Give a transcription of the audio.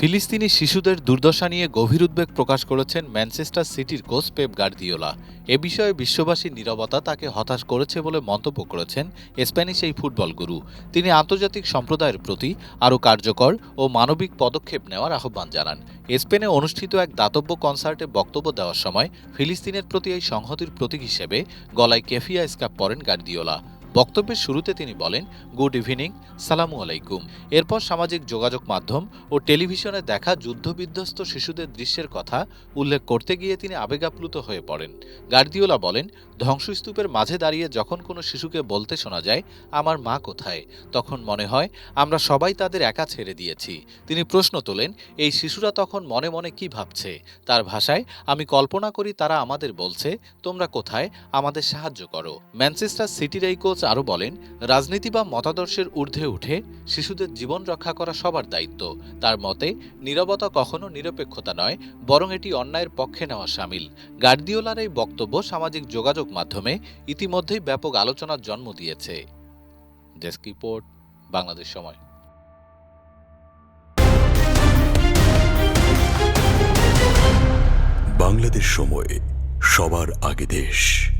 ফিলিস্তিনি শিশুদের দুর্দশা নিয়ে গভীর উদ্বেগ প্রকাশ করেছেন ম্যানচেস্টার সিটির কোচ পেপ গার্দিওলা। এ বিষয়ে বিশ্ববাসীর নীরবতা তাকে হতাশ করেছে বলে মন্তব্য করেছেন স্প্যানিশ এই ফুটবল গুরু। তিনি আন্তর্জাতিক সম্প্রদায়ের প্রতি আরও কার্যকর ও মানবিক পদক্ষেপ নেওয়ার আহ্বান জানান। স্পেনে অনুষ্ঠিত এক দাতব্য কনসার্টে বক্তব্য দেওয়ার সময় ফিলিস্তিনের প্রতি এই সংহতির প্রতীক হিসেবে গলায় কেফিয়া স্কাপ পরেন গার্দিওলা। বক্তব্যের শুরুতে তিনি বলেন, গুড ইভিনিং, সালামু আলাইকুম। এরপর সামাজিক যোগাযোগ মাধ্যম ও টেলিভিশনে দেখা যুদ্ধবিধ্বস্ত শিশুদের দৃশ্যের কথা উল্লেখ করতে গিয়ে তিনি আবেগাপ্লুত হয়ে পড়েন। গার্দিওলা বলেন, ধ্বংসস্তূপের মাঝে দাঁড়িয়ে যখন কোনো শিশুকে বলতে শোনা যায়, আমার মা কোথায়? তখন মনে হয়, আমরা সবাই তাদের একা ছেড়ে দিয়েছি। তিনি প্রশ্ন তোলেন, এই শিশুরা তখন মনে মনে কি ভাবছে? তার ভাষায়, আমি কল্পনা করি তারা আমাদের বলছে, তোমরা কোথায়? আমাদের সাহায্য করো। ম্যানচেস্টার সিটির এই কোচ আরও বলেন, রাজনীতি বা মতাদর্শের ঊর্ধ্বে উঠে শিশুদের জীবন রক্ষা করা সবার দায়িত্ব। তার মতে, নীরবতা কখনো নিরপেক্ষতা নয়, বরং এটি অন্যায়ের পক্ষে নেওয়া সামিল। গার্দিওলার এই বক্তব্য সামাজিক যোগাযোগ মাধ্যমে ইতিমধ্যেই ব্যাপক আলোচনার জন্ম দিয়েছে। ডেস্ক রিপোর্ট, বাংলাদেশ সময়। বাংলাদেশ সময়, সবার আগে দেশ।